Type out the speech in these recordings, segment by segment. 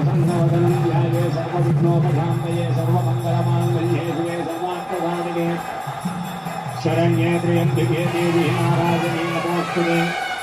प्रसन्नवदनं ध्याये सर्वविघ्नोपशान्तये सर्वमङ्गलमाङ्गल्ये शिवे सर्वार्थसाधिके शरण्ये त्र्यम्बिके देवी नाराजने नमोऽस्तु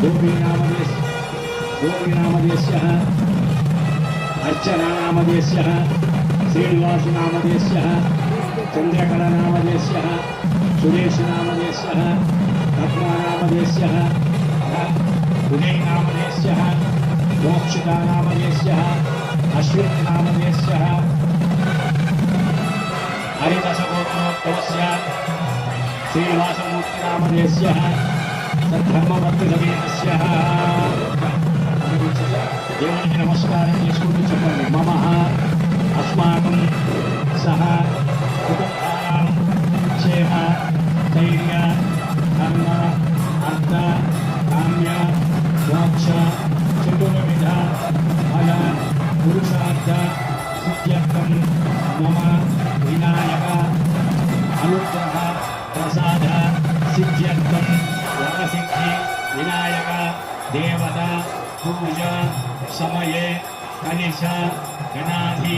गोपीनामदेश गोपीनामदेश्यः अर्चनानामदेश्यः श्रीनिवासनामदेश्यः चन्द्रकलानामदेश्यः सुरेशनामदेश्यः पद्मानामदेश्यः उदयनामदेश्यः मोक्षितानामदेश्यः अश्विन्नामदेश्यः దేవునికి నమస్కారం చేసుకుంటూ చెప్పండి మమ అస్మాకం సహ క్షేమ ధైర్య కర్మ అర్థ కామ్య మోక్ష వినాయక దేవత పూజ సమయే కనిష గణాధి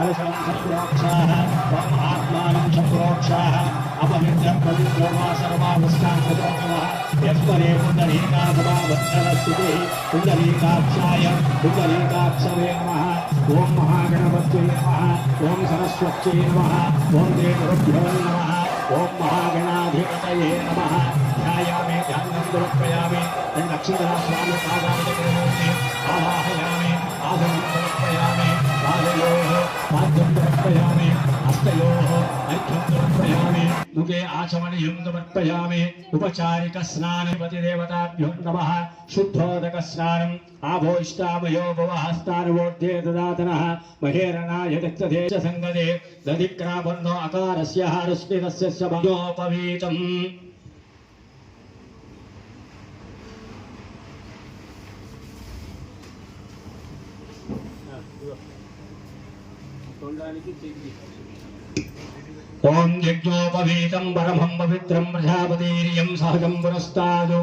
कलशं शत्रोक्षाः त्वमात्मानं शत्रोक्षाः अपनित्यं पवित्रो वा सर्वावस्थां कुतोत्तमः यस्परे पुण्डरीकाभवावत्तरस्तुतिः पुण्डरीकाक्षाय पुण्डरीकाक्षवे नमः ॐ महागणपत्यै नमः ॐ सरस्वत्यै नमः ॐ देवरुभ्यो नमः ॐ महागणाधिपतये नमः ध्यायामि ध्यानं समर्पयामि दण्डक्षिणा स्वामिपादां आवाहयामि आसनं समर्पयामि उपचारिक आचमनीयं समर्पयामि उपचारिकस्नानपतिदेवताभ्यो नमः शुद्धोदकस्नानम् आभोष्टामयो भवहस्तानवोध्ये ददातनः। महेरणाय दत्तदे च सङ्गदे दधिक्रामन्नो अकारस्य हारस्मितस्य च ఓం యజ్ఞోపవీతం పరమం పవిత్రం ప్రజాపతీర్యం సహజం పురస్తాదు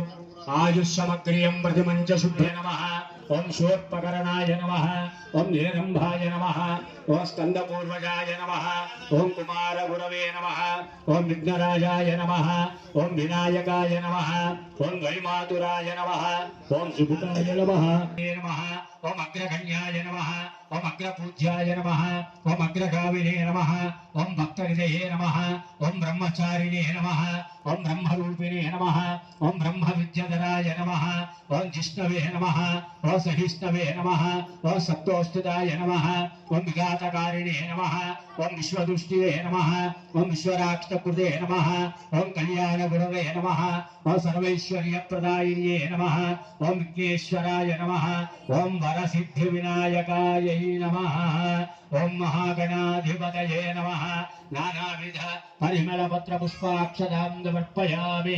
ఆయుష్యమగ్రియం ప్రతిమంచ శుభ్య నమ ఓం శూర్పకరణాయ నమ ఓం నిరంభాయ నమ ఓం స్కందపూర్వజాయ నమ ఓం కుమార గురవే నమ ఓం విఘ్నరాజాయ నమ ఓం వినాయకాయ నమ ஓம் வைமாதுராய நம ஓம் சுபுதாய நம நம ஓம் அக்ரகன்யாய நம ஓம் அக்ரபூஜ்யாய நம ஓம் அக்ரகாவினே நம ஓம் பக்தரிதயே நம ஓம் பிரம்மச்சாரிணே நம ஓம் பிரம்மரூபிணே நம ஓம் பிரம்ம வித்யதராய நம ஓம் ஜிஷ்ணவே நம ஓம் சகிஷ்ணவே நம ஓம் சப்தோஷ்டுதாய நம ஓம் விகாதகாரிணே நம ఓం విశ్వదృష్టివే నమ. ఓం విశ్వరాక్షకృతే నమ. ఓం కళ్యాణ గురవే నమ. ఓం సర్వైశ్వర్య సర్వైశ్వర్యప్రదాయిన్యే నమ. ఓం విఘ్నేశ్వరాయ నమ. ఓం వరసిద్ధి వినాయకాయ నమ. ఓం మహాగణాధిపతయే నమ. నానావిధ పరిమళ పత్ర పుష్పాక్షదాం సమర్పయామి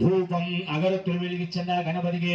ధూపం అగరత్తులు వెలిగించండి గణపతికి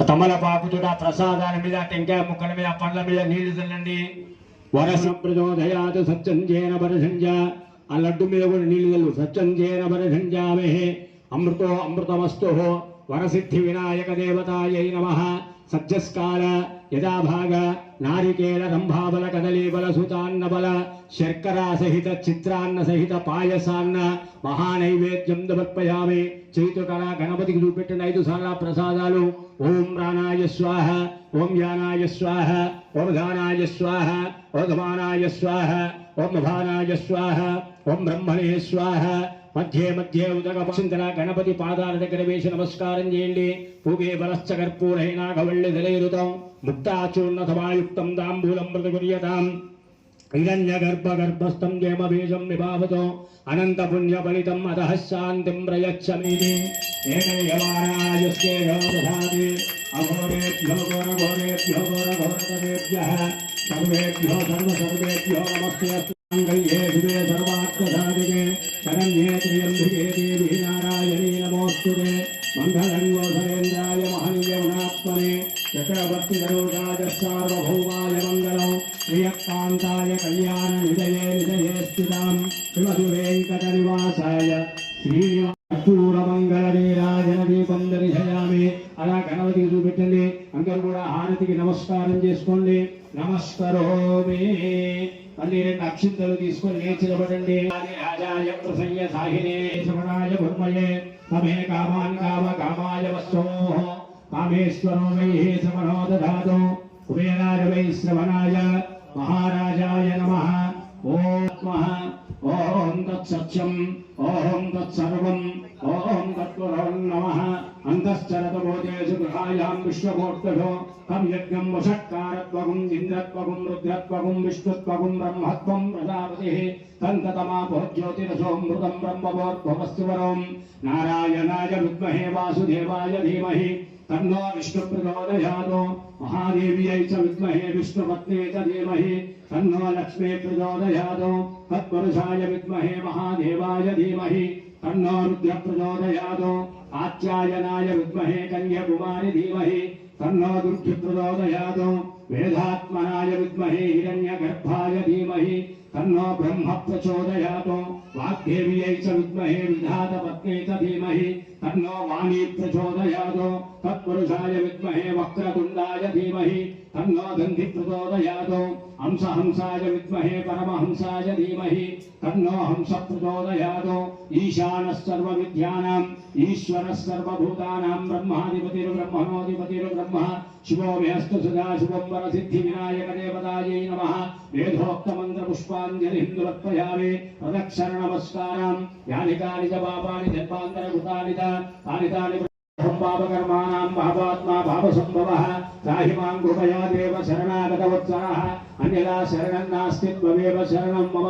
తమలపాకుతుడ ప్రసాదాల మీద టెంకాయ ముక్కల మీద పండ్ల మీద నీళ్ళు చల్లండి. వరస ప్రచోదయాత్ సత్యంజేన వరసంజ ఆ లడ్డు మీద కూడా నీళ్ళు చల్లు. సత్యంజేన వరసంజామహే అమృతో అమృతమస్తు. వరసిద్ధి వినాయక దేవతాయై నమ. సత్యస్కార యథాభాగ నారికేల రంభాబల కదలీబల సుతాన్నబల శర్కరా సహిత చిత్రాన్న సహిత పాయసాన్న మహానైవేద్యం సమర్పయామి. చైతుకళ గణపతికి చూపెట్టిన ఐదు సార్ల ప్రసాదాలు. ఓం ప్రాణాయ స్వాహ ఓం యానాయ స్వాహ ఓం ఘానాయ స్వాహ ఓగమానాయ స్వాహ ఓం భానాయ స్వాహ ఓం బ్రహ్మణే స్వాహ. మధ్యే మధ్యే ఉదక పక్షింతల గణపతి పాదాల దగ్గర వేసి నమస్కారం చేయండి. పూగే బలశ్చ కర్పూరైనా గవళ్ళి ధరైరుతం ముక్తాచూర్ణతమాయుక్తం దాంబూలం మృతగుర్యతాం హిరణ్యగర్భగర్భస్థం జేమబీజం విభావతో అనంత పుణ్య ఫలితం అతః శాంతిం ప్రయచ్చమీతి ఏకైకవారాయస్యేషో దధాతి అఘోరేభ్యో ఘోరఘోరేభ్యో ఘోరఘోరతరేభ్యः సర్వేభ్యో నమస్తే అస్మాంగళ్యే శివే సర్వాత్మసాధికే శరణ్యే త్ర్యంబికే దేవి నారాయణీ నమోస్తుతే మంగళంగోధరేంద్రాయ మహనీయగుణాత్మనే చక్రవర్తి గరుడాయ సార్వభౌమాయ మంగళం ప్రియకాంతాయ కళ్యాణ నిలయే నిలయే స్థితాం శ్రీమధు వెంకట నివాసాయ శ్రీనివాసూర దీపం దర్శయామి అలా గణపతికి చూపెట్టండి. అందరూ కూడా హారతికి నమస్కారం చేసుకోండి. నమస్కరోమి. మళ్ళీ రెండు అక్షింతలు తీసుకొని లేచి రాజాయ ప్రసయ్య సాహినే శ్రవణాయ భూమయే తమే కామాన్ కామ కామాయ వస్తోహో కామేశ్వరో వై శ్రవణో దధాతు కుబేరాయ వై శ్రవణాయ మహారాజాయ నమః. ఓం నమః ఓం తత్సత్యం. ఓం తత్సర్వం. ఓం తత్పురం నమః. అంతశ్చరత భూతేషు గృహాయాం విశ్వకోట్టో తం యజ్ఞం వషట్కారత్వగుం ఇంద్రత్వగుం రుద్రత్వగుం విష్ణుత్వగుం బ్రహ్మత్వం ప్రజాపతి. తంతతమాపో జ్యోతిరసోమృతం బ్రహ్మవోద్భవస్తు వరం. నారాయణాయ तन्नो विष्णुप्रचोदयातो महादेव्यै च विद्महे विष्णुपत्ने च धीमहि। तन्नो लक्ष्मी प्रचोदयातो तत्पुरुषाय विद्महे महादेवाय धीमहि। तन्नो रुद्रप्रचोदयातो आच्यायनाय विद्महे कन्यकुमारि धीमहि। तन्नो दुर्भिप्रचोदयातो वेदात्मनाय विद्महे हिरण्यगर्भाय धीमहि। तन्नो ब्रह्म प्रचोदयातो वाग्देव्यै च विद्महे विधातपत्ने च धीमहि। तन्नो वाणीर्थ चोदयादो तत्पुरुषाय विद्महे वक्रतुण्डाय धीमहि तन्नो दन्धि प्रचोदयादो हंस हंसाय विद्महे परमहंसाय धीमहि तन्नो हंस प्रचोदयादो ईशानः सर्वविद्यानाम् ईश्वरः सर्वभूतानाम् ब्रह्माधिपतिर्ब्रह्मणोऽधिपतिर्ब्रह्म शिवो मेऽस्तु सदा शुभं वरसिद्धिविनायकदेवतायै नमः वेदोक्तमन्त्रपुष्पाञ्जलिहिन्दुरत्वयावे प्रदक्षिणनमस्काराम् यानि कानि च पापानि जन्मान्तरभूतानि च तानि तानि पापकर्माणां पापात्मा पापसम्भवः हि मां कृपया देव शरणागतवत्सरः अन्यदा शरणं नास्ति त्वमेव शरणं मम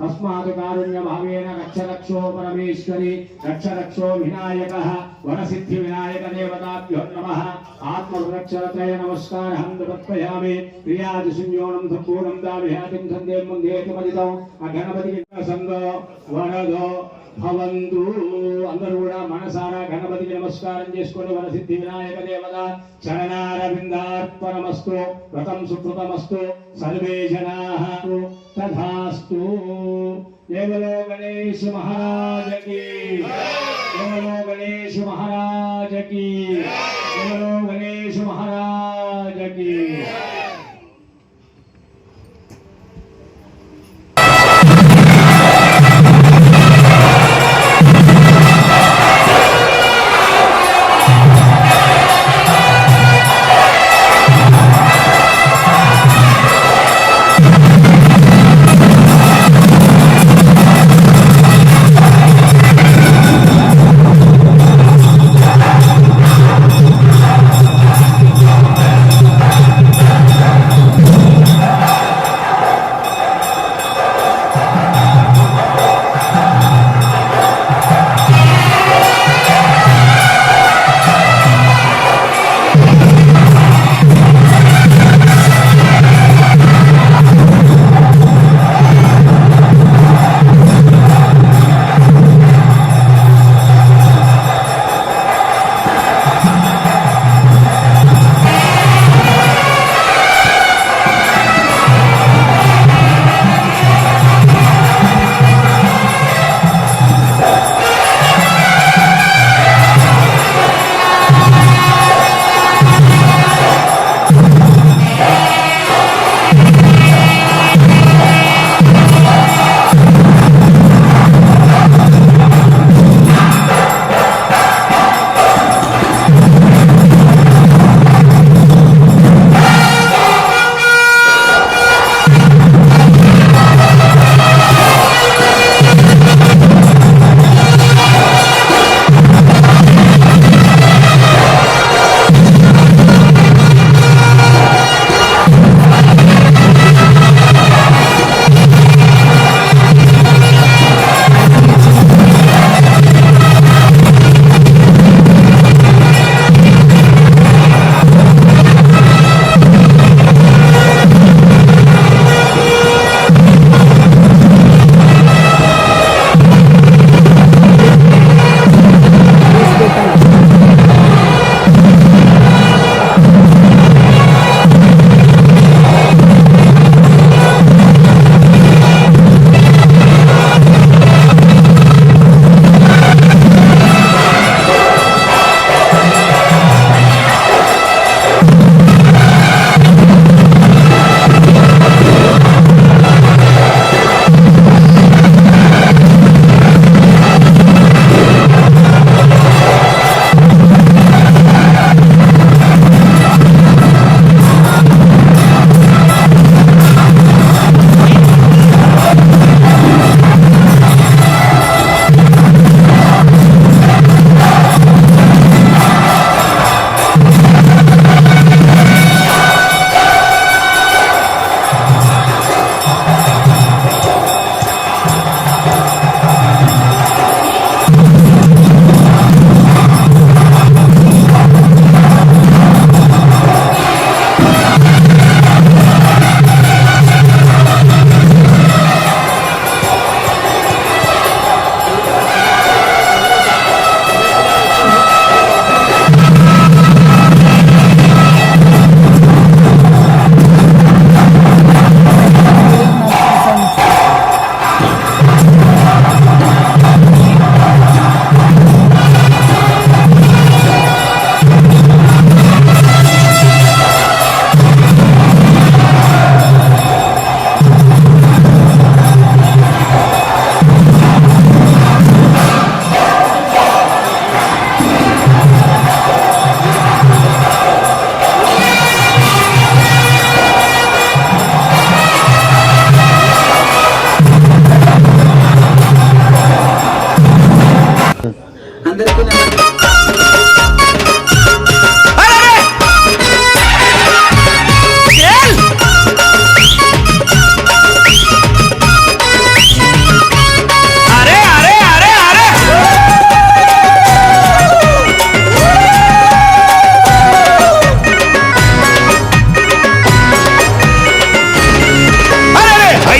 तस्मात् कारुण्यभावेन रक्ष रक्षो परमेश्वरि रक्ष रक्षो विनायकः वरसिद्धिविनायकदेवताभ्यो नमः आत्मसुरक्षरत्रय नमस्कारहं प्रत्ययामि क्रियादिशून्योनं सम्पूर्णं दाविहातिं सन्देहं मुन्देतु पतितौ अघनपति सन्दो वरदो భవంతు. అందరూ కూడా మనసారా గణపతికి నమస్కారం చేసుకుని మన సిద్ధి వినాయక దేవత చరణారవిందార్పణమస్తు వ్రతం సుకృతమస్తు సర్వే జనా తథాస్తు. దేవలో గణేష్ మహారాజకి దేవలో గణేష్ మహారాజకి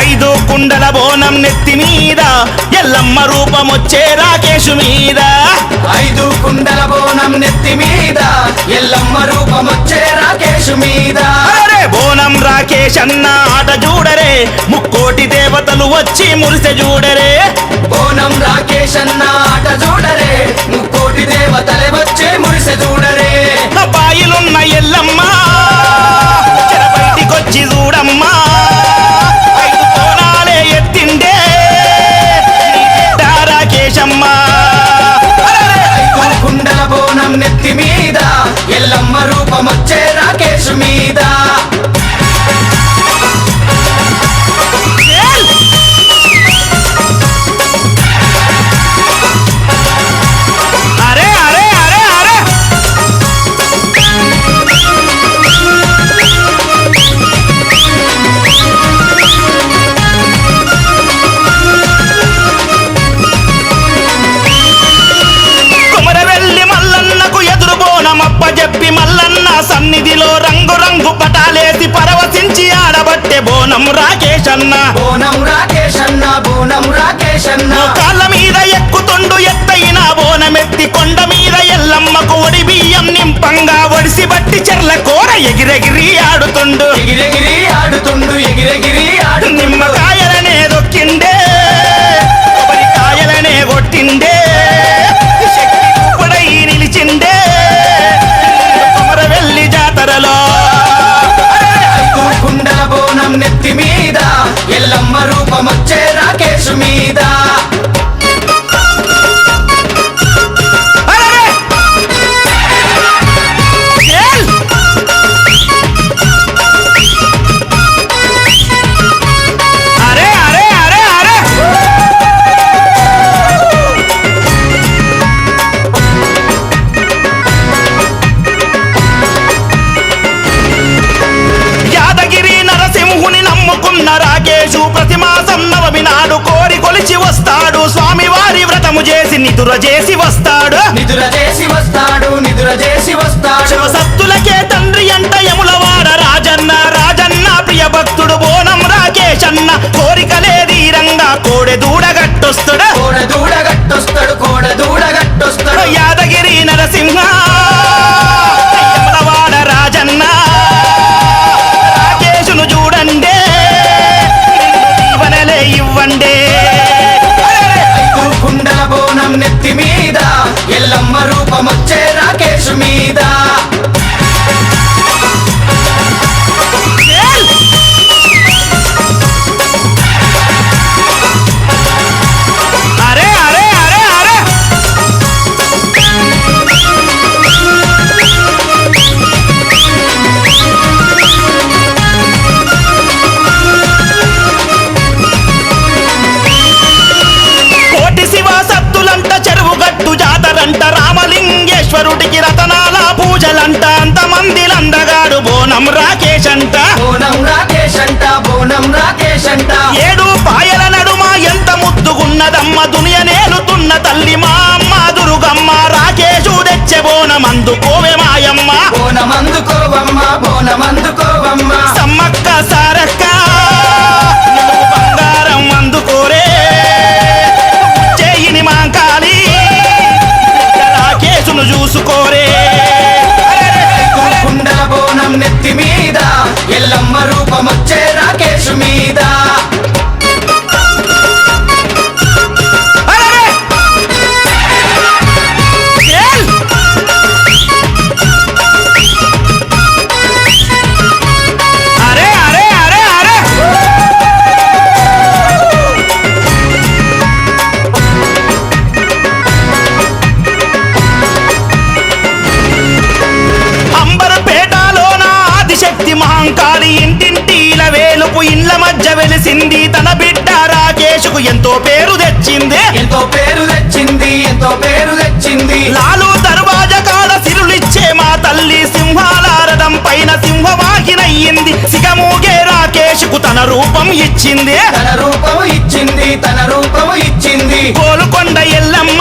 ఐదు కుండల బోనం నెత్తి మీద ఎల్లమ్మ రూపం వచ్చే రాకేశు మీద. ఐదు కుండల బోనం నెత్తి మీద ఎల్లమ్మ రూపమొచ్చే రాకేష్ మీద. అరెరే! బోనం రాకేష్ అన్న ఆట చూడరే ముక్కోటి దేవతలు వచ్చి మురిసె చూడరే బోనం రాకేష్ అన్న ఆట చూడరే ముక్కోటి దేవతలే వచ్చే మురిసె చూడరే బాయిలున్న ఎల్లమ్మ చెర బయటికొచ్చి చూడమ్మా. మీద ఎల్లమ్మ రూపమొచ్చే రాకేష్ మీద. ఎగిరెగిరి ఆడుతుండు. ఎగిరెగిరి నిదుర చేసి వస్తాడు. నిదుర చేసి వస్తాడు నిదుర చేసి వస్తాడు. శివసత్తులకే తండ్రి అంట యములవాడ రాజన్న రాజన్న ప్రియ భక్తుడు బోనం రాకేశన్న. కోరికలే ధీరంగా కోడె దూడగట్టొస్తుడు కోడ దూడ గట్టొస్తాడు కోడ దూడ గట్టొస్తాడు. యాదగిరి నరసింహ తెచ్చే బోనం అందుకోవే మాయమ్మ బోనం అందుకోవమ్మ బోనం అందుకోవమ్మ సమ్మక్క సారక్క బంగారం అందుకోరే చేయిని మాంకాలి రాకేశును చూసుకోరే. కుండల బోనం నెత్తి మీద ఎల్లమ్మ రూపమొచ్చే ఎంతో పేరు తెచ్చింది. ఎంతో పేరు తెచ్చింది ఎంతో పేరు తెచ్చింది. లాలు దర్వాజ కాడ సిరులిచ్చే మా తల్లి సింహాల రథం పైన సింహవాహినయ్యింది సిగమూగే రాకేషుకు తన రూపం ఇచ్చింది. తన రూపం ఇచ్చింది తన రూపం ఇచ్చింది. కోలుకొండ ఎల్లమ్మ